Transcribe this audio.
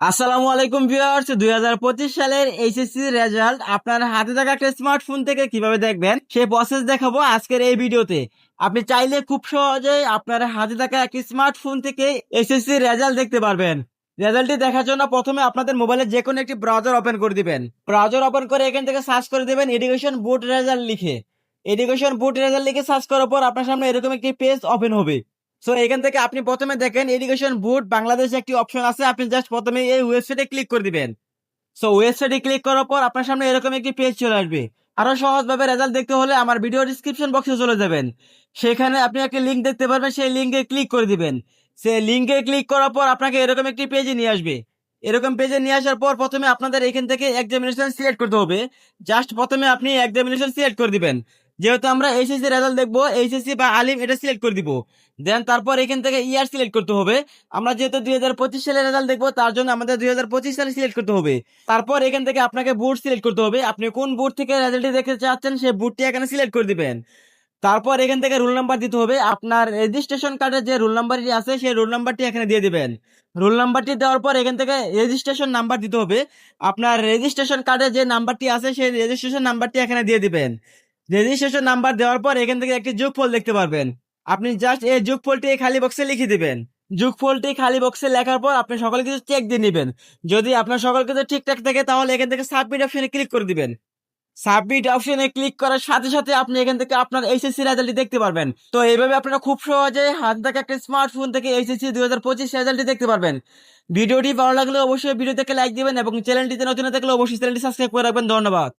আসসালামু আলাইকুম ভিউয়ার্স, দুই হাজার পঁচিশ সালের এইচএসসি রেজাল্ট আপনার হাতে থাকা একটা স্মার্টফোন থেকে কীভাবে দেখবেন, সেই প্রসেস দেখাবো আজকের এই ভিডিওতে। আপনি চাইলে খুব সহজেই আপনার হাতে থাকা একটি স্মার্টফোন থেকে এইচএসসি রেজাল্ট দেখতে পারবেন। রেজাল্টটি দেখার জন্য প্রথমে আপনাদের মোবাইলে যে কোনো একটি ব্রাউজার ওপেন করে দিবেন। ব্রাউজার ওপেন করে এখান থেকে সার্চ করে দিবেন এডুকেশন বোর্ড রেজাল্ট লিখে। এডুকেশন বোর্ড রেজাল্ট লিখে সার্চ করার পর আপনার সামনে এরকম একটি পেজ ওপেন হবে। সো এখান থেকে আপনি প্রথমে দেখেন এডুকেশন বোর্ড বাংলাদেশ একটি অপশন আছে। আপনি জাস্ট প্রথমে এই ওয়েবসাইটে ক্লিক করে দিবেন। সো ওয়েবসাইটে ক্লিক করার পর আপনার সামনে এরকম একটি পেজ চলে আসবে। আরও সহজভাবে রেজাল্ট দেখতে হলে আমার ভিডিও ডিসক্রিপশন বক্সে চলে যাবেন। সেখানে আপনি একটা লিঙ্ক দেখতে পারবেন, সেই লিঙ্কে ক্লিক করে দিবেন। সেই লিঙ্কে ক্লিক করার পর আপনাকে এরকম একটি পেজে নিয়ে আসবে। এরকম পেজে নিয়ে আসার পর প্রথমে আপনাদের এখান থেকে এক্সামিনেশন সিলেক্ট করতে হবে। জাস্ট প্রথমে আপনি এক্সামিনেশন সিলেক্ট করে দিবেন। যেহেতু আমরা এইচএসসি রেজাল্ট দেখব এইচএসসি বা আলিম এটা সিলেক্ট করে দিব। দেন তারপর এখান থেকে ইয়ার সিলেক্ট করতে হবে। আমরা যেহেতু দুই হাজার পঁচিশ সালের রেজাল্ট দেখব, তার জন্য আমাদের দুই হাজার পঁচিশ সালে সিলেক্ট করতে হবে। তারপর এখান থেকে আপনাকে বোর্ড সিলেক্ট করতে হবে। আপনি কোন বোর্ড থেকে রেজাল্টটি দেখতে চাচ্ছেন, সেই বোর্ডটি এখানে সিলেক্ট করে দিবেন। তারপর এখান থেকে রোল নাম্বার দিতে হবে। আপনার রেজিস্ট্রেশন কার্ডের যে রোল নাম্বারটি আছে, সেই রোল নাম্বারটি এখানে দিয়ে দিবেন। রোল নাম্বারটি দেওয়ার পর এখান থেকে রেজিস্ট্রেশন নাম্বার দিতে হবে। আপনার রেজিস্ট্রেশন কার্ডের যে নাম্বারটি আছে, সেই রেজিস্ট্রেশন নাম্বারটি এখানে দিয়ে দিবেন। রেজিস্ট্রেশন নাম্বার দেওয়ার পর এখান থেকে একটি যোগফল দেখতে পারবেন। আপনি জাস্ট এই যোগফলটি খালি বক্সে লিখে দিবেন। যোগফলটি খালি বক্সে লেখার পর আপনি সকল কিছু চেক দিয়ে নেবেন। যদি আপনার সকল কিছু ঠিকঠাক থাকে তাহলে এখান থেকে সাবমিট অপশনে ক্লিক করে দিবেন। সাবমিট অপশনে ক্লিক করার সাথে সাথে আপনি এখান থেকে আপনার এইচএসসি রেজাল্টটি দেখতে পারবেন। তো এইভাবে আপনারা খুব সহজে হাত থাকা একটা স্মার্টফোন থেকে এইচএসসি দুই হাজার পঁচিশ রেজাল্টটি দেখতে পারবেন। ভিডিওটি ভালো লাগলে অবশ্যই ভিডিও থেকে লাইক দিবেন এবং চ্যানেলটিতে নতুন থাকলে অবশ্যই চ্যানেলটি সাবস্ক্রাইব করে রাখবেন। ধন্যবাদ।